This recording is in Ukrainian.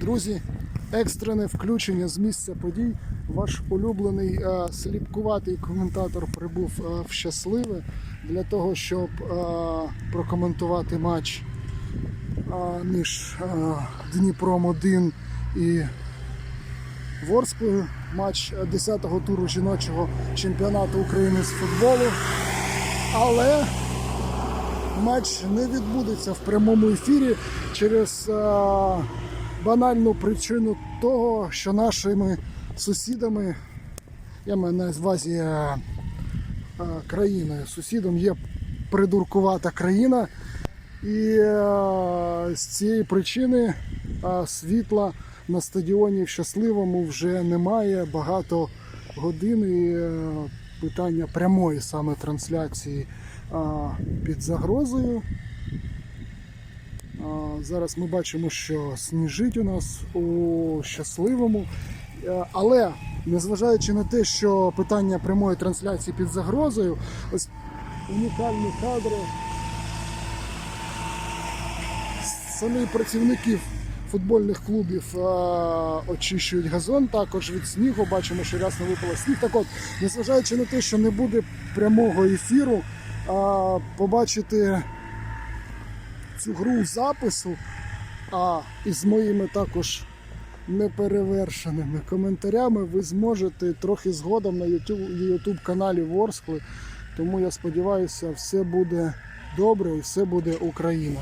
Друзі, екстрене включення з місця подій. Ваш улюблений е, сліпкуватий коментатор прибув е, в щасливе для того, щоб е, прокоментувати матч між Дніпром 1 і Ворсклою. Матч 10-го туру жіночого чемпіонату України з футболу. Але матч не відбудеться в прямому ефірі через банальну причину того, що нашими сусідами, я маю на увазі е, е, країною, сусідом є придуркувата країна, і е, з цієї причини світла на стадіоні в щасливому вже немає багато годин. І питання прямої саме трансляції під загрозою. Зараз ми бачимо, що сніжить у нас у щасливому. Е, Але незважаючи на те, що питання прямої трансляції під загрозою, ось унікальні кадри самі працівників футбольних клубів е, очищують газон також від снігу. Бачимо, що рясно випало сніг. Так от, незважаючи на те, що не буде прямого ефіру, е, побачити цю гру запису, а із моїми також неперевершеними коментарями ви зможете трохи згодом на YouTube, каналі Ворскли. Тому я сподіваюся, все буде добре і все буде Україна.